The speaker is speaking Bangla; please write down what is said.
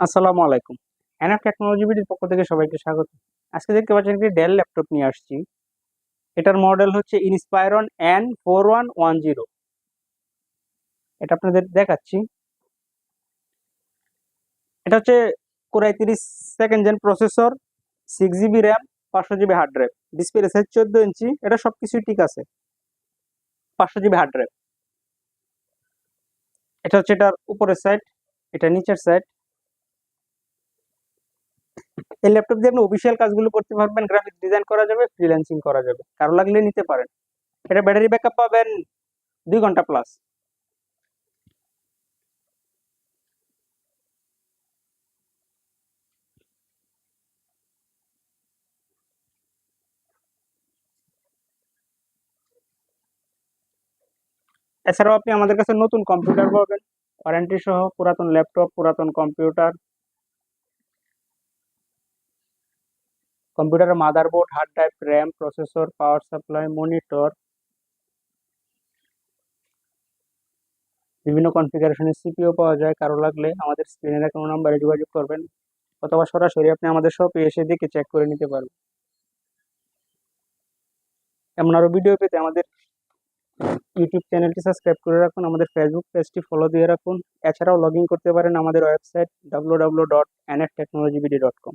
আসসালামু আলাইকুম। এনএফ টেকনোলজি বিডির পক্ষ থেকে সবাইকে স্বাগত। আজকে দেখতে পাচ্ছেন একটি ডেল ল্যাপটপ নিয়ে আসছি। এটার মডেল হচ্ছে Inspiron N four one one zero এটা আপনাদের দেখাচ্ছি। এটা হচ্ছে কোরাই তিরিশ second gen processor six GB RAM পাঁচশো GB hard drive display size চোদ্দ ইঞ্চি এটা সব কিছুই ঠিক আছে। পাঁচশো জিবি হার্ড ড্রাইভ এটা হচ্ছে এটার উপরের সাইড এটা নিচের সাইড এই ল্যাপটপ দিয়ে আপনি অফিসিয়াল কাজগুলো করতে পারবেন গ্রাফিক্স ডিজাইন করা যাবে ফ্রিল্যান্সিং করা যাবে, কারও লাগলে নিতে পারেন। এটা ব্যাটারি ব্যাকআপ পাবেন দুই ঘণ্টা প্লাস এছাড়াও আপনি আমাদের কাছে নতুন কম্পিউটার পাবেন। ওয়ারেন্টি সহ পুরাতন ল্যাপটপ পুরাতন কম্পিউটার কম্পিউটারের motherboard, hard drive, RAM, processor, power supply, monitor, বিভিন্ন কনফিগারেশনের সিপিও পাওয়া যায়। কারও লাগলে আমাদের স্ক্রিনে দেখানো নাম্বারে যোগাযোগ করবেন অথবা সরাসরি আপনি আমাদের শপে এসে দেখে চেক করে নিতে পারবেন। এমন আরও ভিডিও পেতে আমাদের ইউটিউব চ্যানেলটি সাবস্ক্রাইব করে রাখুন, আমাদের ফেসবুক পেজটি ফলো দিয়ে রাখুন। এছাড়াও লগ করতে পারেন আমাদের website W W dot N F technology dot com